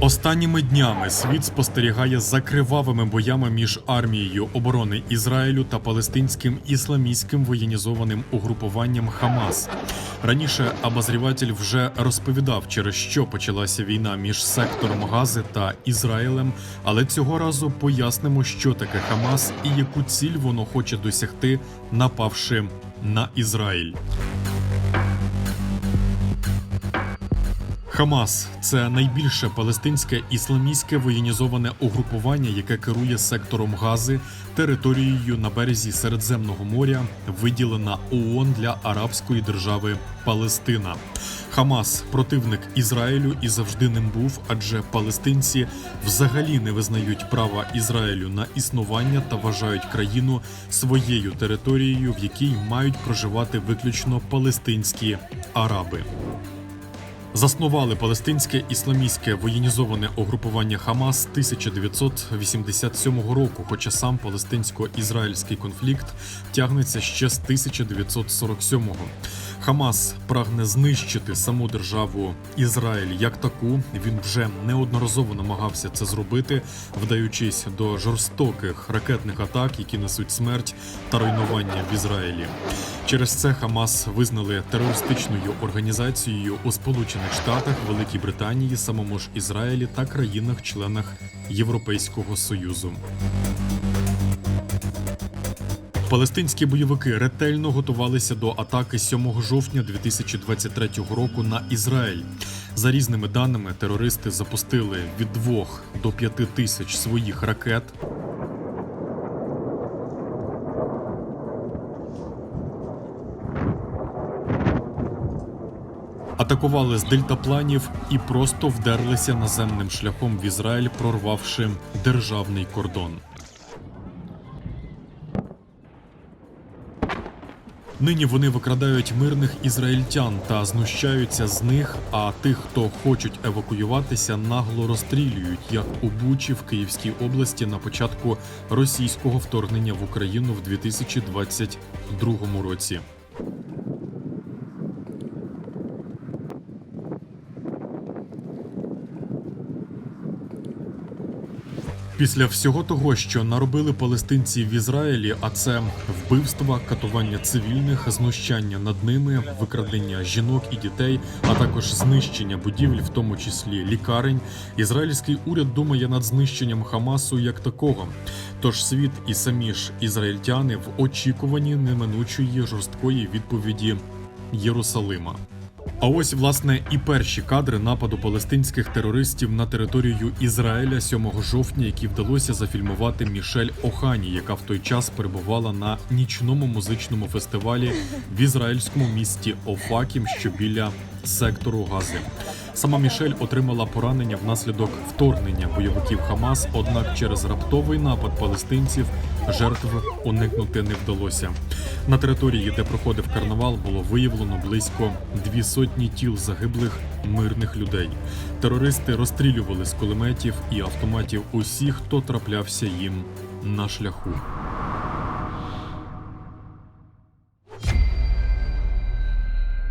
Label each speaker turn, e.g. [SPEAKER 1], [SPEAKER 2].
[SPEAKER 1] Останніми днями світ спостерігає за кривавими боями між армією оборони Ізраїлю та палестинським ісламістським воєнізованим угрупуванням Хамас. Раніше обозріватель вже розповідав, через що почалася війна між сектором Гази та Ізраїлем, але цього разу пояснимо, що таке Хамас і яку ціль воно хоче досягти, напавши на Ізраїль. Хамас це найбільше палестинське ісламістське воєнізоване угрупування, яке керує сектором Гази, територією на березі Середземного моря, виділена ООН для арабської держави Палестина. Хамас противник Ізраїлю і завжди ним був, адже палестинці взагалі не визнають права Ізраїлю на існування та вважають країну своєю територією, в якій мають проживати виключно палестинські араби. Заснували палестинське ісламістське воєнізоване угрупування Хамас 1987 року, хоча сам палестинсько-ізраїльський конфлікт тягнеться ще з 1947-го. Хамас прагне знищити саму державу Ізраїль як таку. Він вже неодноразово намагався це зробити, вдаючись до жорстоких ракетних атак, які несуть смерть та руйнування в Ізраїлі. Через це Хамас визнали терористичною організацією у Сполучених Штатах, Великій Британії, самому ж Ізраїлі та країнах-членах Європейського Союзу. Палестинські бойовики ретельно готувалися до атаки 7 жовтня 2023 року на Ізраїль. За різними даними, терористи запустили від 2 до 5 тисяч своїх ракет. Атакували з дельтапланів і просто вдерлися наземним шляхом в Ізраїль, прорвавши державний кордон. Нині вони викрадають мирних ізраїльтян та знущаються з них. А тих, хто хочуть евакуюватися, нагло розстрілюють, як у Бучі в Київській області на початку російського вторгнення в Україну в 2022 році. Після всього того, що наробили палестинці в Ізраїлі, а це вбивства, катування цивільних, знущання над ними, викрадення жінок і дітей, а також знищення будівель, в тому числі лікарень. Ізраїльський уряд думає над знищенням Хамасу як такого. Тож світ і самі ж ізраїльтяни в очікуванні неминучої жорсткої відповіді Єрусалима. А ось власне і перші кадри нападу палестинських терористів на територію Ізраїля 7 жовтня, які вдалося зафільмувати Мішель Охані, яка в той час перебувала на нічному музичному фестивалі в ізраїльському місті Офакім, що біля сектору Гази. Сама Мішель отримала поранення внаслідок вторгнення бойовиків Хамас, однак через раптовий напад палестинців жертв уникнути не вдалося. На території, де проходив карнавал, було виявлено близько дві сотні тіл загиблих мирних людей. Терористи розстрілювали з кулеметів і автоматів усіх, хто траплявся їм на шляху.